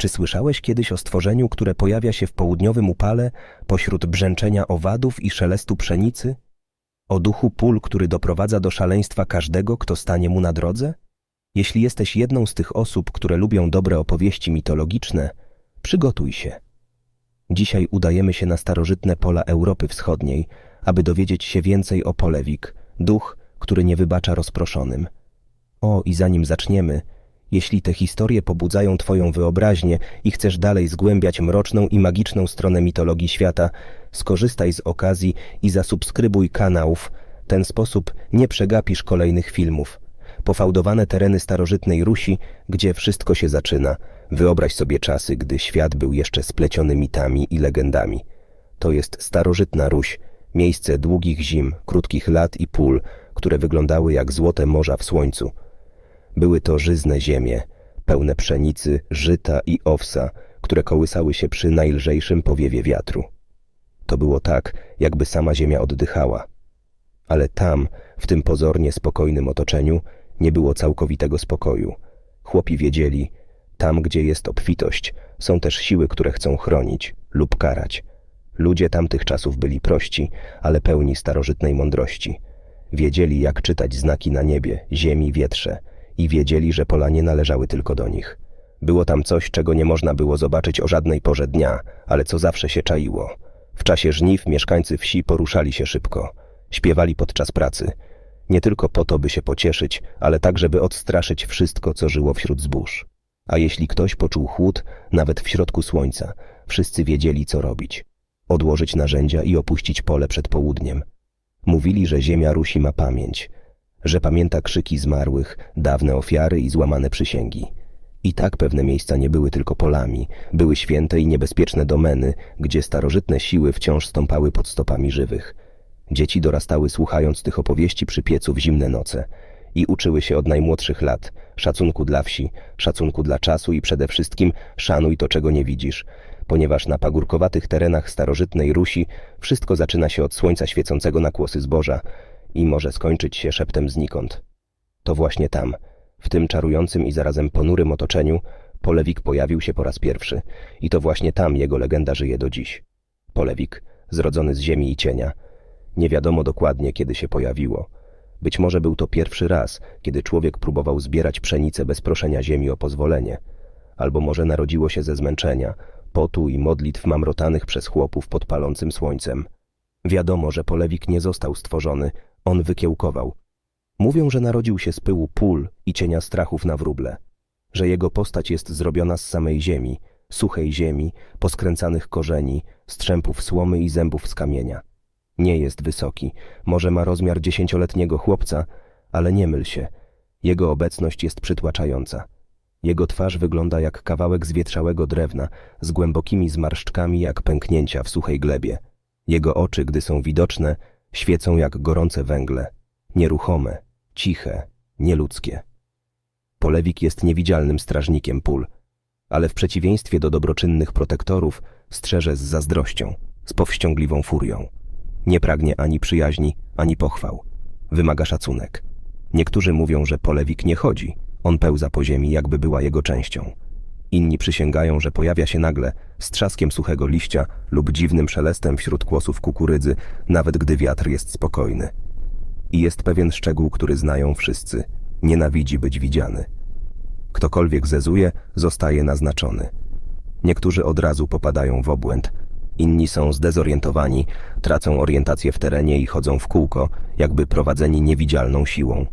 Czy słyszałeś kiedyś o stworzeniu, które pojawia się w południowym upale pośród brzęczenia owadów i szelestu pszenicy? O duchu pól, który doprowadza do szaleństwa każdego, kto stanie mu na drodze? Jeśli jesteś jedną z tych osób, które lubią dobre opowieści mitologiczne, przygotuj się. Dzisiaj udajemy się na starożytne pola Europy Wschodniej, aby dowiedzieć się więcej o Polewik, duch, który nie wybacza rozproszonym. O, i zanim zaczniemy, jeśli te historie pobudzają Twoją wyobraźnię i chcesz dalej zgłębiać mroczną i magiczną stronę mitologii świata, skorzystaj z okazji i zasubskrybuj kanał. W ten sposób nie przegapisz kolejnych filmów. Pofałdowane tereny starożytnej Rusi, gdzie wszystko się zaczyna. Wyobraź sobie czasy, gdy świat był jeszcze spleciony mitami i legendami. To jest starożytna Ruś, miejsce długich zim, krótkich lat i pól, które wyglądały jak złote morza w słońcu. Były to żyzne ziemie, pełne pszenicy, żyta i owsa, które kołysały się przy najlżejszym powiewie wiatru. To było tak, jakby sama ziemia oddychała. Ale tam, w tym pozornie spokojnym otoczeniu, nie było całkowitego spokoju. Chłopi wiedzieli, tam gdzie jest obfitość, są też siły, które chcą chronić lub karać. Ludzie tamtych czasów byli prości, ale pełni starożytnej mądrości. Wiedzieli, jak czytać znaki na niebie, ziemi, wietrze i wiedzieli, że pola nie należały tylko do nich. Było tam coś, czego nie można było zobaczyć o żadnej porze dnia, ale co zawsze się czaiło. W czasie żniw mieszkańcy wsi poruszali się szybko. Śpiewali podczas pracy. Nie tylko po to, by się pocieszyć, ale także, by odstraszyć wszystko, co żyło wśród zbóż. A jeśli ktoś poczuł chłód, nawet w środku słońca, wszyscy wiedzieli, co robić. Odłożyć narzędzia i opuścić pole przed południem. Mówili, że ziemia Rusi ma pamięć, że pamięta krzyki zmarłych, dawne ofiary i złamane przysięgi. I tak pewne miejsca nie były tylko polami, były święte i niebezpieczne domeny, gdzie starożytne siły wciąż stąpały pod stopami żywych. Dzieci dorastały słuchając tych opowieści przy piecu w zimne noce i uczyły się od najmłodszych lat szacunku dla wsi, szacunku dla czasu i przede wszystkim szanuj to, czego nie widzisz, ponieważ na pagórkowatych terenach starożytnej Rusi wszystko zaczyna się od słońca świecącego na kłosy zboża i może skończyć się szeptem znikąd. To właśnie tam, w tym czarującym i zarazem ponurym otoczeniu, Polewik pojawił się po raz pierwszy i to właśnie tam jego legenda żyje do dziś. Polewik, zrodzony z ziemi i cienia. Nie wiadomo dokładnie, kiedy się pojawiło. Być może był to pierwszy raz, kiedy człowiek próbował zbierać pszenicę bez proszenia ziemi o pozwolenie. Albo może narodziło się ze zmęczenia, potu i modlitw mamrotanych przez chłopów pod palącym słońcem. Wiadomo, że Polewik nie został stworzony, on wykiełkował. Mówią, że narodził się z pyłu pól i cienia strachów na wróble, że jego postać jest zrobiona z samej ziemi, suchej ziemi, poskręcanych korzeni, strzępów słomy i zębów z kamienia. Nie jest wysoki, może ma rozmiar dziesięcioletniego chłopca, ale nie myl się. Jego obecność jest przytłaczająca. Jego twarz wygląda jak kawałek zwietrzałego drewna, z głębokimi zmarszczkami jak pęknięcia w suchej glebie. Jego oczy, gdy są widoczne, świecą jak gorące węgle, nieruchome, ciche, nieludzkie. Polewik jest niewidzialnym strażnikiem pól, ale w przeciwieństwie do dobroczynnych protektorów strzeże z zazdrością, z powściągliwą furią. Nie pragnie ani przyjaźni, ani pochwał. Wymaga szacunek. Niektórzy mówią, że Polewik nie chodzi, on pełza po ziemi, jakby była jego częścią. Inni przysięgają, że pojawia się nagle, z trzaskiem suchego liścia lub dziwnym szelestem wśród kłosów kukurydzy, nawet gdy wiatr jest spokojny. I jest pewien szczegół, który znają wszyscy. Nienawidzi być widziany. Ktokolwiek zezuje, zostaje naznaczony. Niektórzy od razu popadają w obłęd, inni są zdezorientowani, tracą orientację w terenie i chodzą w kółko, jakby prowadzeni niewidzialną siłą.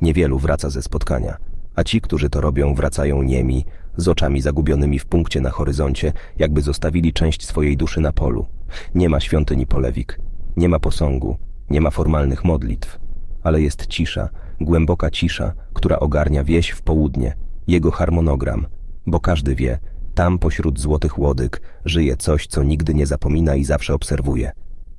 Niewielu wraca ze spotkania, a ci, którzy to robią, wracają niemi, z oczami zagubionymi w punkcie na horyzoncie, jakby zostawili część swojej duszy na polu. Nie ma świątyni polewik, nie ma posągu, nie ma formalnych modlitw, ale jest cisza, głęboka cisza, która ogarnia wieś w południe, jego harmonogram, bo każdy wie, tam pośród złotych łodyg żyje coś, co nigdy nie zapomina i zawsze obserwuje.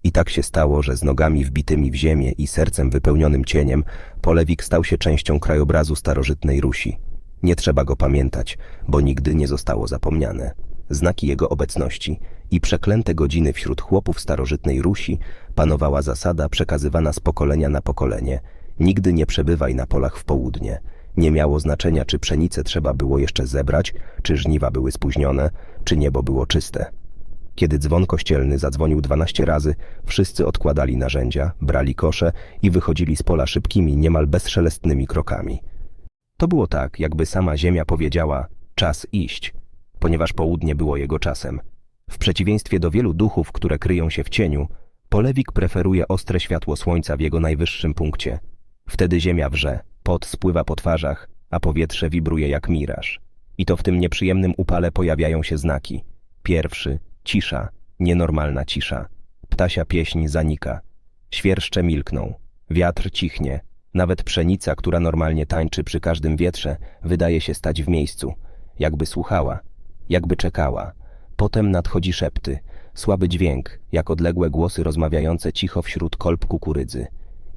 I tak się stało, że z nogami wbitymi w ziemię i sercem wypełnionym cieniem, Polewik stał się częścią krajobrazu starożytnej Rusi. Nie trzeba go pamiętać, bo nigdy nie zostało zapomniane. Znaki jego obecności i przeklęte godziny wśród chłopów starożytnej Rusi panowała zasada przekazywana z pokolenia na pokolenie. Nigdy nie przebywaj na polach w południe. Nie miało znaczenia, czy pszenicę trzeba było jeszcze zebrać, czy żniwa były spóźnione, czy niebo było czyste. Kiedy dzwon kościelny zadzwonił dwanaście razy, wszyscy odkładali narzędzia, brali kosze i wychodzili z pola szybkimi, niemal bezszelestnymi krokami. To było tak, jakby sama ziemia powiedziała: czas iść, ponieważ południe było jego czasem. W przeciwieństwie do wielu duchów, które kryją się w cieniu, polewik preferuje ostre światło słońca w jego najwyższym punkcie. Wtedy ziemia wrze, pot spływa po twarzach, a powietrze wibruje jak miraż. I to w tym nieprzyjemnym upale pojawiają się znaki. Pierwszy cisza, nienormalna cisza. Ptasia pieśń zanika. Świerszcze milkną. Wiatr cichnie. Nawet pszenica, która normalnie tańczy przy każdym wietrze, wydaje się stać w miejscu. Jakby słuchała, jakby czekała. Potem nadchodzi szepty, słaby dźwięk, jak odległe głosy rozmawiające cicho wśród kolb kukurydzy.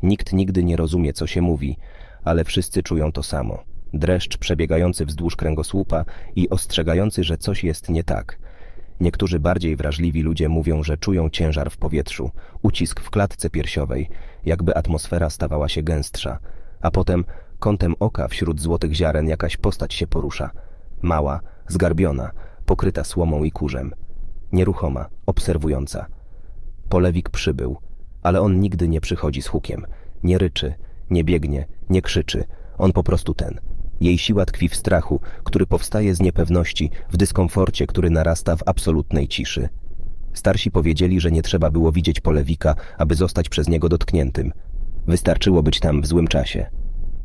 Nikt nigdy nie rozumie, co się mówi, ale wszyscy czują to samo. Dreszcz przebiegający wzdłuż kręgosłupa i ostrzegający, że coś jest nie tak. Niektórzy bardziej wrażliwi ludzie mówią, że czują ciężar w powietrzu, ucisk w klatce piersiowej, jakby atmosfera stawała się gęstsza, a potem kątem oka wśród złotych ziaren jakaś postać się porusza. Mała, zgarbiona, pokryta słomą i kurzem. Nieruchoma, obserwująca. Polewik przybył, ale on nigdy nie przychodzi z hukiem. Nie ryczy, nie biegnie, nie krzyczy. On po prostu ten. Jej siła tkwi w strachu, który powstaje z niepewności, w dyskomforcie, który narasta w absolutnej ciszy. Starsi powiedzieli, że nie trzeba było widzieć polewika, aby zostać przez niego dotkniętym. Wystarczyło być tam w złym czasie.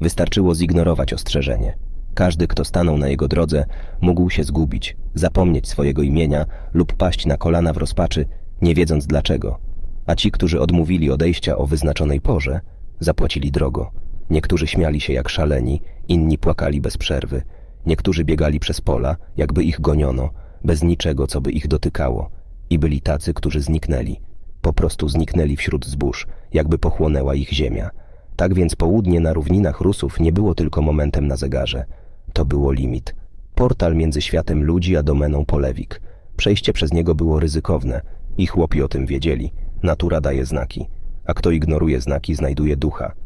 Wystarczyło zignorować ostrzeżenie. Każdy, kto stanął na jego drodze, mógł się zgubić, zapomnieć swojego imienia lub paść na kolana w rozpaczy, nie wiedząc dlaczego. A ci, którzy odmówili odejścia o wyznaczonej porze, zapłacili drogo. Niektórzy śmiali się jak szaleni, inni płakali bez przerwy. Niektórzy biegali przez pola, jakby ich goniono, bez niczego, co by ich dotykało. I byli tacy, którzy zniknęli. Po prostu zniknęli wśród zbóż, jakby pochłonęła ich ziemia. Tak więc południe na równinach Rusów nie było tylko momentem na zegarze. To było limit. Portal między światem ludzi a domeną polewik. Przejście przez niego było ryzykowne i chłopi o tym wiedzieli. Natura daje znaki, a kto ignoruje znaki, znajduje ducha.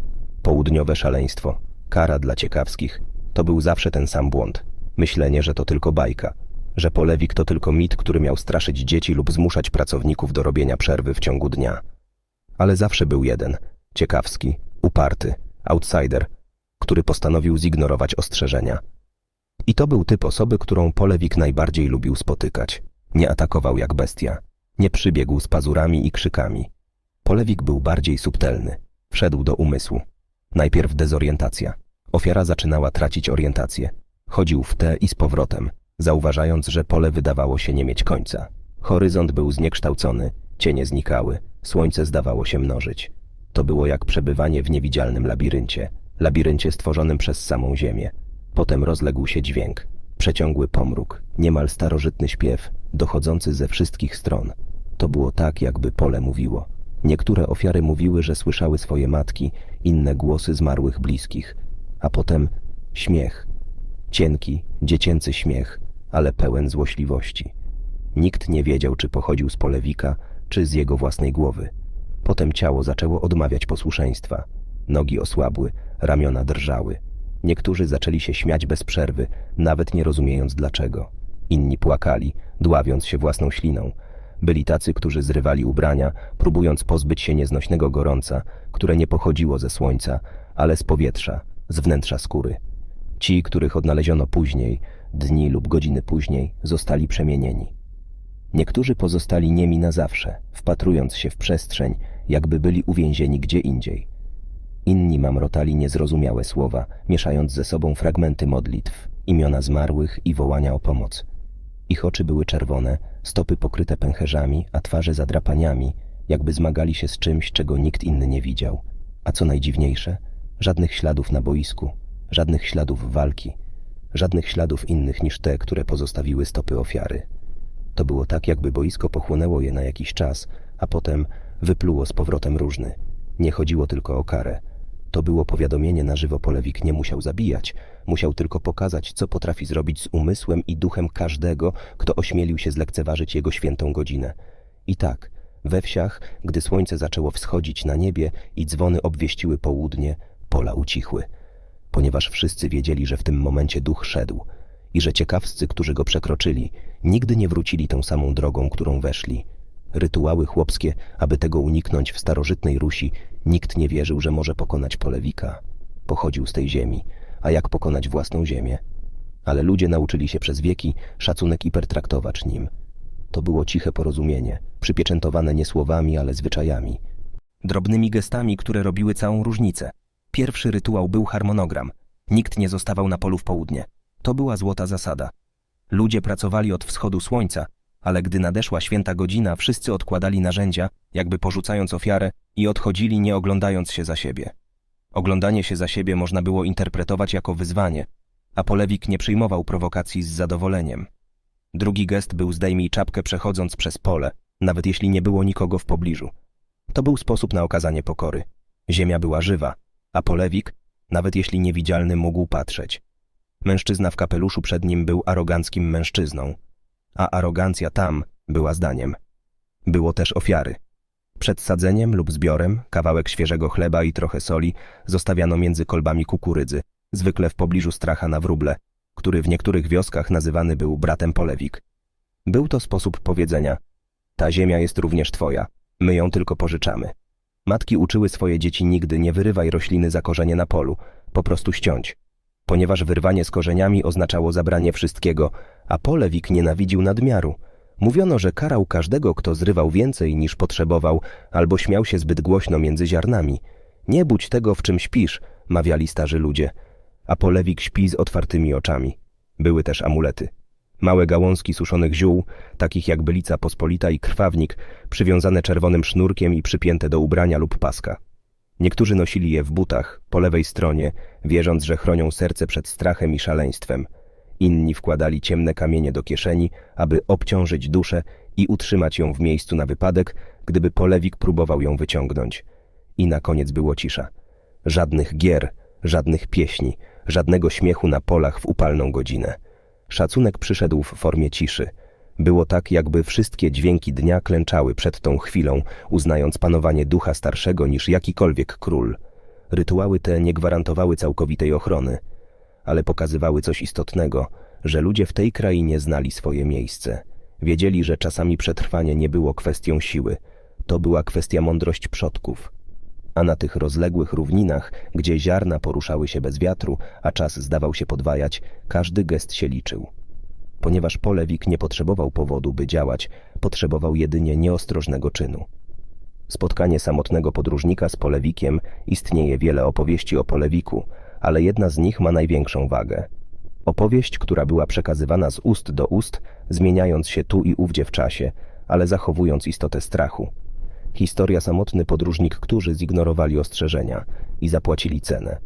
Południowe szaleństwo, kara dla ciekawskich, to był zawsze ten sam błąd. Myślenie, że to tylko bajka, że polewik to tylko mit, który miał straszyć dzieci lub zmuszać pracowników do robienia przerwy w ciągu dnia. Ale zawsze był jeden, ciekawski, uparty, outsider, który postanowił zignorować ostrzeżenia. I to był typ osoby, którą polewik najbardziej lubił spotykać. Nie atakował jak bestia, nie przybiegł z pazurami i krzykami. Polewik był bardziej subtelny. Wszedł do umysłu. Najpierw dezorientacja. Ofiara zaczynała tracić orientację. Chodził w te i z powrotem, zauważając, że pole wydawało się nie mieć końca. Horyzont był zniekształcony, cienie znikały, słońce zdawało się mnożyć. To było jak przebywanie w niewidzialnym labiryncie, labiryncie stworzonym przez samą ziemię. Potem rozległ się dźwięk, przeciągły pomruk, niemal starożytny śpiew, dochodzący ze wszystkich stron. To było tak, jakby pole mówiło. Niektóre ofiary mówiły, że słyszały swoje matki, inne głosy zmarłych bliskich, a potem śmiech. Cienki, dziecięcy śmiech, ale pełen złośliwości. Nikt nie wiedział, czy pochodził z polewika, czy z jego własnej głowy. Potem ciało zaczęło odmawiać posłuszeństwa. Nogi osłabły, ramiona drżały. Niektórzy zaczęli się śmiać bez przerwy, nawet nie rozumiejąc dlaczego. Inni płakali, dławiąc się własną śliną. Byli tacy, którzy zrywali ubrania, próbując pozbyć się nieznośnego gorąca, które nie pochodziło ze słońca, ale z powietrza, z wnętrza skóry. Ci, których odnaleziono później, dni lub godziny później, zostali przemienieni. Niektórzy pozostali niemi na zawsze, wpatrując się w przestrzeń, jakby byli uwięzieni gdzie indziej. Inni mamrotali niezrozumiałe słowa, mieszając ze sobą fragmenty modlitw, imiona zmarłych i wołania o pomoc. Ich oczy były czerwone, stopy pokryte pęcherzami, a twarze zadrapaniami, jakby zmagali się z czymś, czego nikt inny nie widział. A co najdziwniejsze, żadnych śladów na boisku, żadnych śladów walki, żadnych śladów innych niż te, które pozostawiły stopy ofiary. To było tak, jakby boisko pochłonęło je na jakiś czas, a potem wypluło z powrotem różny. Nie chodziło tylko o karę. To było powiadomienie na żywo Polewik nie musiał zabijać, musiał tylko pokazać, co potrafi zrobić z umysłem i duchem każdego, kto ośmielił się zlekceważyć jego świętą godzinę. I tak, we wsiach, gdy słońce zaczęło wschodzić na niebie i dzwony obwieściły południe, pola ucichły. ponieważ wszyscy wiedzieli, że w tym momencie duch szedł i że ciekawscy, którzy go przekroczyli, nigdy nie wrócili tą samą drogą, którą weszli. Rytuały chłopskie, aby tego uniknąć w starożytnej Rusi, nikt nie wierzył, że może pokonać Polewika. Pochodził z tej ziemi, a jak pokonać własną ziemię? Ale ludzie nauczyli się przez wieki szacunek i pertraktować nim. To było ciche porozumienie, przypieczętowane nie słowami, ale zwyczajami. Drobnymi gestami, które robiły całą różnicę. Pierwszy rytuał był harmonogram. Nikt nie zostawał na polu w południe. To była złota zasada. Ludzie pracowali od wschodu słońca, ale gdy nadeszła święta godzina, wszyscy odkładali narzędzia, jakby porzucając ofiarę, i odchodzili, nie oglądając się za siebie. Oglądanie się za siebie można było interpretować jako wyzwanie, a Polewik nie przyjmował prowokacji z zadowoleniem. Drugi gest był zdejmij czapkę przechodząc przez pole, nawet jeśli nie było nikogo w pobliżu. To był sposób na okazanie pokory. Ziemia była żywa, a Polewik, nawet jeśli niewidzialny, mógł patrzeć. Mężczyzna w kapeluszu przed nim był aroganckim mężczyzną, a arogancja tam była zdaniem. Było też ofiary. Przed sadzeniem lub zbiorem kawałek świeżego chleba i trochę soli zostawiano między kolbami kukurydzy, zwykle w pobliżu stracha na wróble, który w niektórych wioskach nazywany był bratem Polewik. Był to sposób powiedzenia: Ta ziemia jest również twoja, my ją tylko pożyczamy. Matki uczyły swoje dzieci nigdy nie wyrywaj rośliny za korzenie na polu, po prostu ściąć. Ponieważ wyrwanie z korzeniami oznaczało zabranie wszystkiego, a Polewik nienawidził nadmiaru. Mówiono, że karał każdego, kto zrywał więcej niż potrzebował, albo śmiał się zbyt głośno między ziarnami. Nie budź tego, w czym śpisz, mawiali starzy ludzie. A Polewik śpi z otwartymi oczami. Były też amulety. Małe gałązki suszonych ziół, takich jak bylica pospolita i krwawnik, przywiązane czerwonym sznurkiem i przypięte do ubrania lub paska. Niektórzy nosili je w butach, po lewej stronie, wierząc, że chronią serce przed strachem i szaleństwem. Inni wkładali ciemne kamienie do kieszeni, aby obciążyć duszę i utrzymać ją w miejscu na wypadek, gdyby polewik próbował ją wyciągnąć. I na koniec było cisza. Żadnych gier, żadnych pieśni, żadnego śmiechu na polach w upalną godzinę. Szacunek przyszedł w formie ciszy. Było tak, jakby wszystkie dźwięki dnia klęczały przed tą chwilą, uznając panowanie ducha starszego niż jakikolwiek król. Rytuały te nie gwarantowały całkowitej ochrony, ale pokazywały coś istotnego, że ludzie w tej krainie znali swoje miejsce. Wiedzieli, że czasami przetrwanie nie było kwestią siły, to była kwestia mądrość przodków. A na tych rozległych równinach, gdzie ziarna poruszały się bez wiatru, a czas zdawał się podwajać, każdy gest się liczył. Ponieważ Polewik nie potrzebował powodu, by działać, potrzebował jedynie nieostrożnego czynu. Spotkanie samotnego podróżnika z Polewikiem istnieje wiele opowieści o Polewiku, ale jedna z nich ma największą wagę. Opowieść, która była przekazywana z ust do ust, zmieniając się tu i ówdzie w czasie, ale zachowując istotę strachu. Historia samotny podróżnik, którzy zignorowali ostrzeżenia i zapłacili cenę.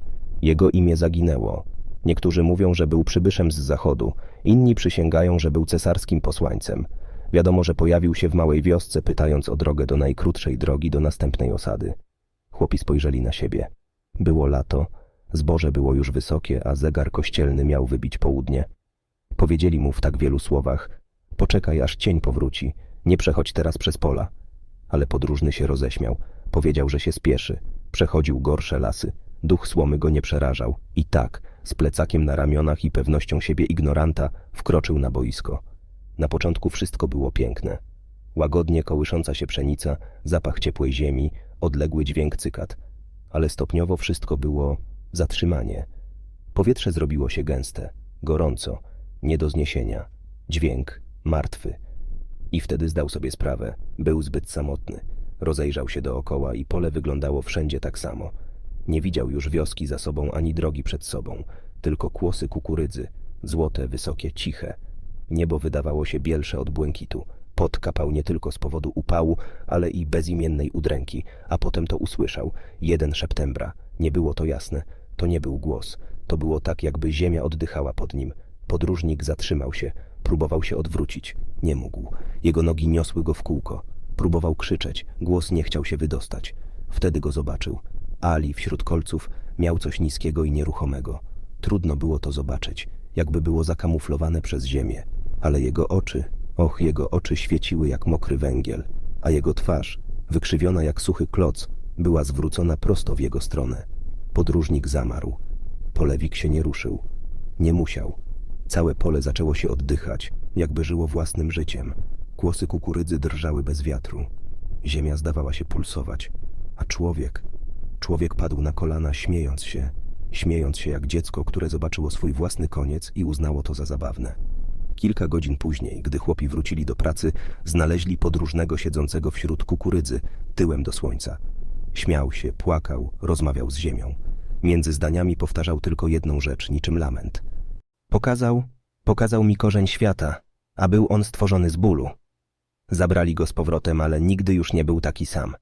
Jego imię zaginęło. Niektórzy mówią, że był przybyszem z zachodu, inni przysięgają, że był cesarskim posłańcem. Wiadomo, że pojawił się w małej wiosce, pytając o drogę do najkrótszej drogi do następnej osady. Chłopi spojrzeli na siebie. Było lato, zboże było już wysokie, a zegar kościelny miał wybić południe. Powiedzieli mu w tak wielu słowach: Poczekaj, aż cień powróci, nie przechodź teraz przez pola. Ale podróżny się roześmiał. Powiedział, że się spieszy. Przechodził gorsze lasy. Duch słomy go nie przerażał. I tak, z plecakiem na ramionach i pewnością siebie ignoranta, wkroczył na boisko. Na początku wszystko było piękne. Łagodnie kołysząca się pszenica, zapach ciepłej ziemi, odległy dźwięk cykat. Ale stopniowo wszystko było zatrzymanie. Powietrze zrobiło się gęste, gorąco, nie do zniesienia. Dźwięk, martwy. I wtedy zdał sobie sprawę. Był zbyt samotny. Rozejrzał się dookoła i pole wyglądało wszędzie tak samo. Nie widział już wioski za sobą ani drogi przed sobą, tylko kłosy kukurydzy, złote, wysokie, ciche. Niebo wydawało się bielsze od błękitu. Pot kapał nie tylko z powodu upału, ale i bezimiennej udręki, a potem to usłyszał. Jeden szeptembra. Nie było to jasne. To nie był głos. To było tak, jakby ziemia oddychała pod nim. Podróżnik zatrzymał się. Próbował się odwrócić. Nie mógł. Jego nogi niosły go w kółko. Próbował krzyczeć. Głos nie chciał się wydostać. Wtedy go zobaczył. Ali wśród kolców miał coś niskiego i nieruchomego. Trudno było to zobaczyć, jakby było zakamuflowane przez ziemię. Ale jego oczy, och, jego oczy świeciły jak mokry węgiel, a jego twarz, wykrzywiona jak suchy kloc, była zwrócona prosto w jego stronę. Podróżnik zamarł. Polewik się nie ruszył. Nie musiał. Całe pole zaczęło się oddychać, jakby żyło własnym życiem. Kłosy kukurydzy drżały bez wiatru. Ziemia zdawała się pulsować. A człowiek... Człowiek padł na kolana, śmiejąc się. Śmiejąc się jak dziecko, które zobaczyło swój własny koniec i uznało to za zabawne. Kilka godzin później, gdy chłopi wrócili do pracy, znaleźli podróżnego siedzącego wśród kukurydzy, tyłem do słońca. Śmiał się, płakał, rozmawiał z ziemią. Między zdaniami powtarzał tylko jedną rzecz, niczym lament. Pokazał, pokazał mi korzeń świata, a był on stworzony z bólu. Zabrali go z powrotem, ale nigdy już nie był taki sam.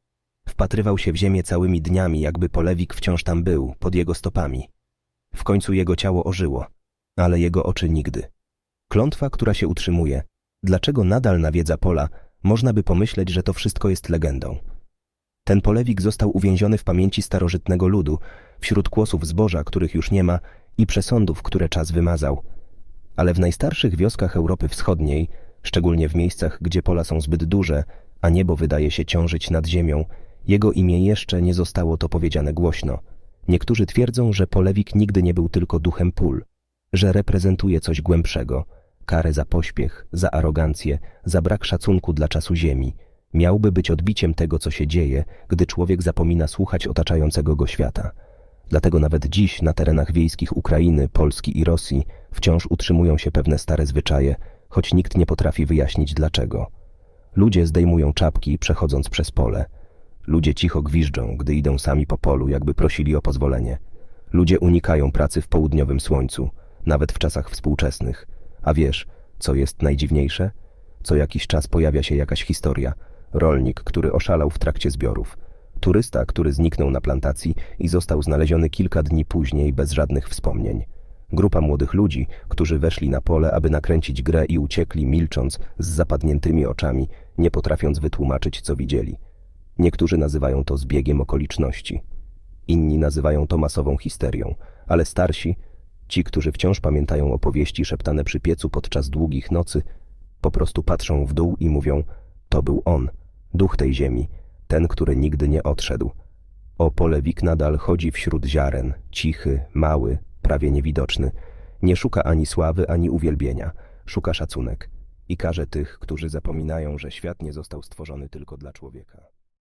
Wpatrywał się w ziemię całymi dniami, jakby polewik wciąż tam był, pod jego stopami. W końcu jego ciało ożyło, ale jego oczy nigdy. Klątwa, która się utrzymuje, dlaczego nadal nawiedza pola, można by pomyśleć, że to wszystko jest legendą. Ten polewik został uwięziony w pamięci starożytnego ludu, wśród kłosów zboża, których już nie ma, i przesądów, które czas wymazał. Ale w najstarszych wioskach Europy Wschodniej, szczególnie w miejscach, gdzie pola są zbyt duże, a niebo wydaje się ciążyć nad ziemią, jego imię jeszcze nie zostało to powiedziane głośno. Niektórzy twierdzą, że polewik nigdy nie był tylko duchem pól, że reprezentuje coś głębszego, karę za pośpiech, za arogancję, za brak szacunku dla czasu ziemi. Miałby być odbiciem tego, co się dzieje, gdy człowiek zapomina słuchać otaczającego go świata. Dlatego nawet dziś na terenach wiejskich Ukrainy, Polski i Rosji wciąż utrzymują się pewne stare zwyczaje, choć nikt nie potrafi wyjaśnić dlaczego. Ludzie zdejmują czapki, przechodząc przez pole. Ludzie cicho gwiżdżą, gdy idą sami po polu, jakby prosili o pozwolenie. Ludzie unikają pracy w południowym słońcu, nawet w czasach współczesnych. A wiesz, co jest najdziwniejsze? Co jakiś czas pojawia się jakaś historia. Rolnik, który oszalał w trakcie zbiorów. Turysta, który zniknął na plantacji i został znaleziony kilka dni później bez żadnych wspomnień. Grupa młodych ludzi, którzy weszli na pole, aby nakręcić grę i uciekli, milcząc, z zapadniętymi oczami, nie potrafiąc wytłumaczyć, co widzieli. Niektórzy nazywają to zbiegiem okoliczności. Inni nazywają to masową histerią, ale starsi, ci, którzy wciąż pamiętają opowieści szeptane przy piecu podczas długich nocy, po prostu patrzą w dół i mówią: To był on, duch tej ziemi, ten, który nigdy nie odszedł. O polewik nadal chodzi wśród ziaren, cichy, mały, prawie niewidoczny. Nie szuka ani sławy, ani uwielbienia, szuka szacunek i karze tych, którzy zapominają, że świat nie został stworzony tylko dla człowieka.